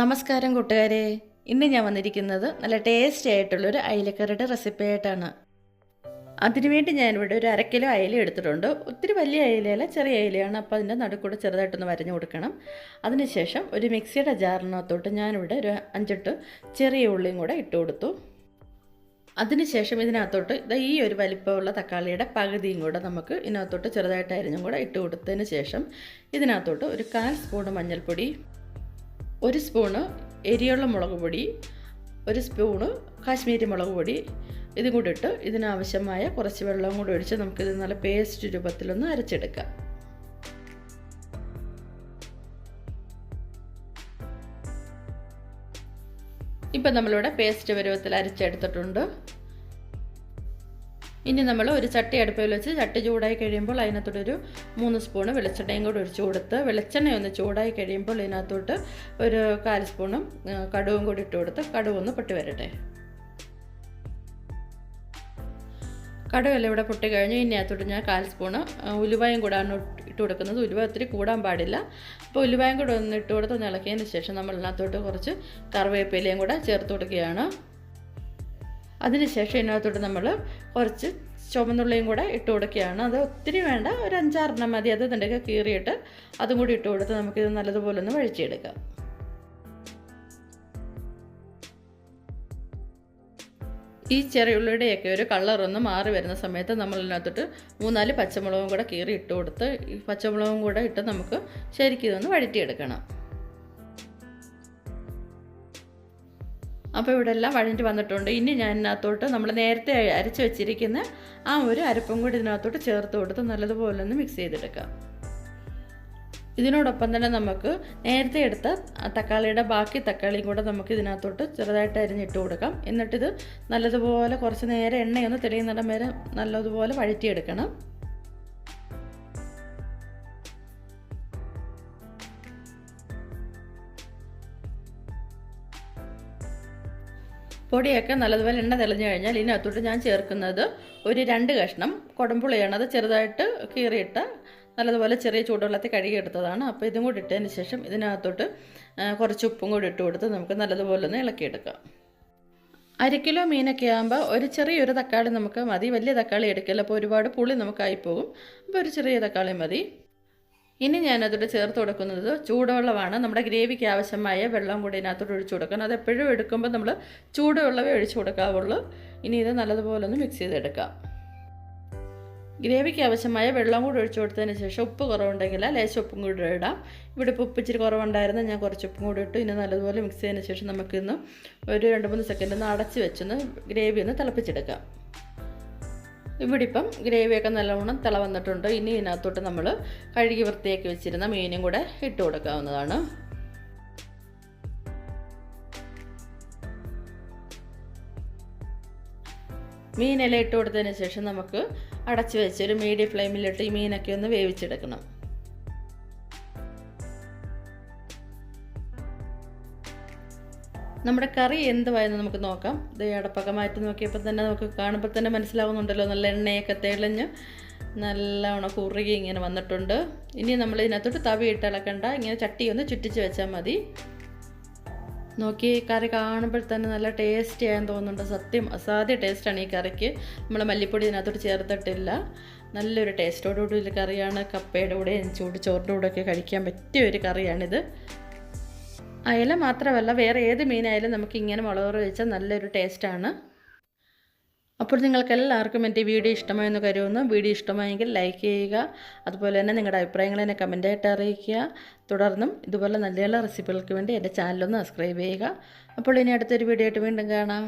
നമസ്കാരം കൂട്ടുകാരെ. ഇന്ന് ഞാൻ വന്നിരിക്കുന്നത് നല്ല ടേസ്റ്റി ആയിട്ടുള്ളൊരു അയിലക്കറിയുടെ റെസിപ്പി ആയിട്ടാണ്. അതിനുവേണ്ടി ഞാനിവിടെ ഒരു അരക്കിലോ കിലോ അയില എടുത്തിട്ടുണ്ട്. ഒത്തിരി വലിയ അയിലയല്ല ചെറിയ അയിലയാണ്. അപ്പോൾ അതിന്റെ നടുക്കൂടെ ചെറുതായിട്ടൊന്ന് വരഞ്ഞു കൊടുക്കണം. അതിനുശേഷം ഒരു മിക്സിയുടെ ജാറിനകത്തോട്ട് ഞാനിവിടെ ഒരു അഞ്ചെട്ട് ചെറിയ ഉള്ളിയും കൂടെ ഇട്ട് കൊടുത്തു. അതിനുശേഷം ഇതിനകത്തോട്ട് ഇത് ഈ ഒരു വലിപ്പമുള്ള തക്കാളിയുടെ പകുതിയും കൂടെ നമുക്ക് ഇതിനകത്തോട്ട് ചെറുതായിട്ട് അരിഞ്ഞും കൂടെ ഇട്ട് കൊടുത്തതിന് ശേഷം ഇതിനകത്തോട്ട് ഒരു കാൽ സ്പൂൺ മഞ്ഞൾപ്പൊടി ഒരു സ്പൂണ് എരിയുള്ള മുളക് പൊടി ഒരു സ്പൂണ് കാശ്മീരി മുളക് പൊടി. ഇതും കൂടി ഇട്ട് ഇതിനാവശ്യമായ കുറച്ച് വെള്ളവും കൂടി ഒഴിച്ച് നമുക്കിത് നല്ല പേസ്റ്റ് രൂപത്തിലൊന്ന് അരച്ചെടുക്കാം. ഇപ്പം നമ്മളിവിടെ പേസ്റ്റ് പരുവത്തിൽ അരച്ചെടുത്തിട്ടുണ്ട്. ഇനി നമ്മൾ ഒരു ചട്ടി അടുപ്പിൽ വെച്ച് ചട്ടി ചൂടായി കഴിയുമ്പോൾ അതിനകത്തോട്ടൊരു മൂന്ന് സ്പൂണ് വെളിച്ചെണ്ണയും കൂടി ഒഴിച്ചു കൊടുത്ത് വെളിച്ചെണ്ണ ഒന്ന് ചൂടായി കഴിയുമ്പോൾ ഇതിനകത്തോട്ട് ഒരു കാൽ സ്പൂണും കടുവും കൂടി ഇട്ട് കൊടുത്ത് കടുവ് ഒന്ന് പൊട്ടി വരട്ടെ. കടുവെല്ലാം ഇവിടെ പൊട്ടി ഇനി അകത്തോട്ട് ഞാൻ കാൽ സ്പൂണ് ഉലുവായും കൂടാണ് ഇട്ട് കൊടുക്കുന്നത്. ഉലുവ ഒത്തിരി കൂടാൻ പാടില്ല. അപ്പോൾ ഉലുവായും കൂടെ ഒന്ന് ഇട്ട് കൊടുത്ത് ഇളക്കിയതിന് ശേഷം നമ്മൾ ഇതിനകത്തോട്ട് കുറച്ച് കറിവേപ്പിലയും കൂടെ ചേർത്ത് കൊടുക്കുകയാണ്. അതിനുശേഷം ഇതിനകത്തോട്ട് നമ്മൾ കുറച്ച് ചുമന്നുള്ളിയും കൂടെ ഇട്ട് കൊടുക്കുകയാണ്. അത് ഒത്തിരി വേണ്ട ഒരു അഞ്ചാറെണ്ണം മതി. അത് ഇതിന്റെയൊക്കെ കീറിയിട്ട് അതും കൂടി ഇട്ട് കൊടുത്ത് നമുക്കിത് നല്ലതുപോലെ ഒന്ന് വഴിച്ചെടുക്കാം ഈ ചെറിയുള്ളിയുടെയൊക്കെ ഒരു കളറൊന്ന് മാറി വരുന്ന സമയത്ത് നമ്മൾ ഇതിനകത്തോട്ട് മൂന്നാൽ പച്ചമുളകും കൂടെ കീറി ഇട്ട് കൊടുത്ത് ഈ പച്ചമുളകും കൂടെ ഇട്ട് നമുക്ക് ശരിക്കും ഇതൊന്ന് വഴറ്റിയെടുക്കണം. അപ്പോൾ ഇവിടെ എല്ലാം വഴഞ്ഞിട്ട് വന്നിട്ടുണ്ട്. ഇനി ഞാൻ ഇതിനകത്തോട്ട് നമ്മൾ നേരത്തെ അരച്ച് വെച്ചിരിക്കുന്ന ആ ഒരു അരപ്പും കൂടി ഇതിനകത്തോട്ട് ചേർത്ത് കൊടുത്ത് നല്ലതുപോലെ ഒന്ന് മിക്സ് ചെയ്തെടുക്കാം. ഇതിനോടൊപ്പം തന്നെ നമുക്ക് നേരത്തെ എടുത്ത തക്കാളിയുടെ ബാക്കി തക്കാളിയും കൂടെ നമുക്ക് ഇതിനകത്തോട്ട് ചെറുതായിട്ട് അരിഞ്ഞിട്ട് കൊടുക്കാം. എന്നിട്ടിത് നല്ലതുപോലെ കുറച്ച് നേരം എണ്ണയൊന്ന് തെളിയുന്നിടം വരെ നല്ലതുപോലെ വഴറ്റിയെടുക്കണം. പൊടിയൊക്കെ നല്ലതുപോലെ എണ്ണ തെളിഞ്ഞു കഴിഞ്ഞാൽ ഇതിനകത്തോട്ട് ഞാൻ ചേർക്കുന്നത് ഒരു രണ്ട് കഷ്ണം കുടംപുളിയാണ് അത് ചെറുതായിട്ട് കീറിയിട്ട് നല്ലതുപോലെ ചെറിയ ചൂടുവെള്ളത്തിൽ കഴുകിയെടുത്തതാണ് അപ്പോൾ ഇതും കൂടി ഇട്ടതിന് ശേഷം ഇതിനകത്തോട്ട് കുറച്ച് ഉപ്പും കൂടി ഇട്ട് കൊടുത്ത് നമുക്ക് നല്ലതുപോലെ ഒന്ന് ഇളക്കിയെടുക്കാം. അര കിലോ മീനൊക്കെ ആകുമ്പോൾ ഒരു ചെറിയൊരു തക്കാളി നമുക്ക് മതി. വലിയ തക്കാളി എടുക്കില്ല അപ്പോൾ ഒരുപാട് പുളി നമുക്കായി പോകും. അപ്പോൾ ഒരു ചെറിയ തക്കാളി മതി. ഇനി ഞാനതോടെ ചേർത്ത് കൊടുക്കുന്നത് ചൂടുവെള്ളമാണ്. നമ്മുടെ ഗ്രേവിക്ക് ആവശ്യമായ വെള്ളം കൂടി ഇതിനകത്തോട്ട് ഒഴിച്ചു കൊടുക്കണം. അത് എപ്പോഴും എടുക്കുമ്പോൾ നമ്മൾ ചൂടുവെള്ളമേ ഒഴിച്ചു കൊടുക്കാവുള്ളൂ. ഇനി ഇത് നല്ലതുപോലെ ഒന്ന് മിക്സ് ചെയ്തെടുക്കാം. ഗ്രേവിക്ക് ആവശ്യമായ വെള്ളം കൂടി ഒഴിച്ചു കൊടുത്തതിന് ശേഷം ഉപ്പ് കുറവുണ്ടെങ്കിൽ ലേശം ഉപ്പും കൂടി ഇടാം. ഇവിടെ ഇപ്പോൾ ഉപ്പ് ഇച്ചിരി കുറവുണ്ടായിരുന്നു. ഞാൻ കുറച്ച് ഉപ്പും കൂടി ഇട്ടു. ഇനി നല്ലതുപോലെ മിക്സ് ചെയ്തതിന് ശേഷം നമുക്കിന്ന് ഒരു രണ്ട് മൂന്ന് സെക്കൻഡ് ഒന്ന് അടച്ച് വെച്ചൊന്ന് ഗ്രേവി ഒന്ന് തിളപ്പിച്ചെടുക്കാം. ഇവിടെ ഇപ്പം ഗ്രേവിയൊക്കെ നല്ലവണ്ണം തിള വന്നിട്ടുണ്ട് ഇനി ഇതിനകത്തോട്ട് നമ്മൾ കഴുകി വൃത്തിയാക്കി വെച്ചിരുന്ന മീനും കൂടെ ഇട്ട് കൊടുക്കാവുന്നതാണ്. മീനെല്ലാം ഇട്ട് കൊടുത്തതിന് ശേഷം നമുക്ക് അടച്ചു വെച്ച് ഒരു മീഡിയം ഫ്ലെയിമിലിട്ട് ഈ മീനൊക്കെ ഒന്ന് വേവിച്ചെടുക്കണം. നമ്മുടെ കറി എന്തുവായെന്ന് നമുക്ക് നോക്കാം. ഇത് അടപ്പൊക്കെ മാറ്റി നോക്കിയപ്പോൾ തന്നെ നമുക്ക് കാണുമ്പോൾ തന്നെ മനസ്സിലാവുന്നുണ്ടല്ലോ. നല്ല എണ്ണയൊക്കെ തെളിഞ്ഞ് നല്ലവണ്ണം കുറുകി ഇങ്ങനെ വന്നിട്ടുണ്ട്. ഇനി നമ്മൾ ഇതിനകത്തോട്ട് തവി ഇട്ടിളക്കണ്ട ഇങ്ങനെ ചട്ടി ഒന്ന് ചുറ്റിച്ച് വെച്ചാൽ മതി. നോക്കി കറി കാണുമ്പോൾ തന്നെ നല്ല ടേസ്റ്റി ആയെന്ന് തോന്നുന്നുണ്ട്. സത്യം അസാധ്യ ടേസ്റ്റാണ് ഈ കറിക്ക്. നമ്മൾ മല്ലിപ്പൊടി ഇതിനകത്തോട്ട് ചേർത്തിട്ടില്ല. നല്ലൊരു ടേസ്റ്റോടുകൂടി ഒരു കറിയാണ്. കപ്പയുടെ കൂടെ ചൂട് ചോറിന്റെ കൂടെയൊക്കെ കഴിക്കാൻ പറ്റിയ ഒരു കറിയാണിത്. അയല മാത്രമല്ല വേറെ ഏത് മീനായാലും നമുക്ക് ഇങ്ങനെ മുളക് വെച്ചാൽ നല്ലൊരു ടേസ്റ്റാണ്. അപ്പോൾ നിങ്ങൾക്ക് എല്ലാവർക്കും എന്റെ വീഡിയോ ഇഷ്ടമായെന്ന് കരുതുന്നു. വീഡിയോ ഇഷ്ടമായെങ്കിൽ ലൈക്ക് ചെയ്യുക. അതുപോലെ തന്നെ നിങ്ങളുടെ അഭിപ്രായങ്ങൾ എന്നെ കമന്റായിട്ട് അറിയിക്കുക. തുടർന്നും ഇതുപോലെ നല്ല നല്ല റെസിപ്പികൾക്ക് വേണ്ടി എന്റെ ചാനലൊന്ന് സബ്സ്ക്രൈബ് ചെയ്യുക. അപ്പോൾ ഇനി അടുത്തൊരു വീഡിയോ ആയിട്ട് വീണ്ടും കാണാം.